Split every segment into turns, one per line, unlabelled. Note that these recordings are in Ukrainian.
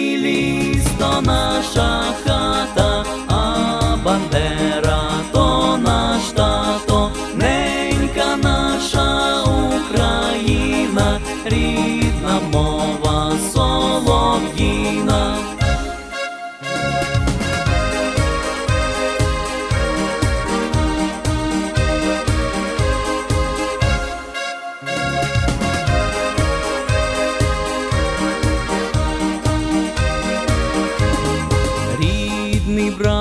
ліс, то наша хата. Ibrahim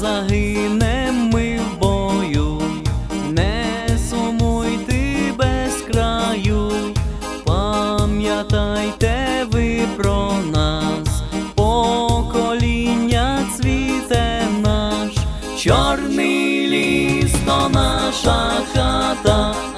загинем ми в бою, не сумуй ти без краю, пам'ятайте ви про нас, покоління цвіте наш, чорний ліс то наша хата.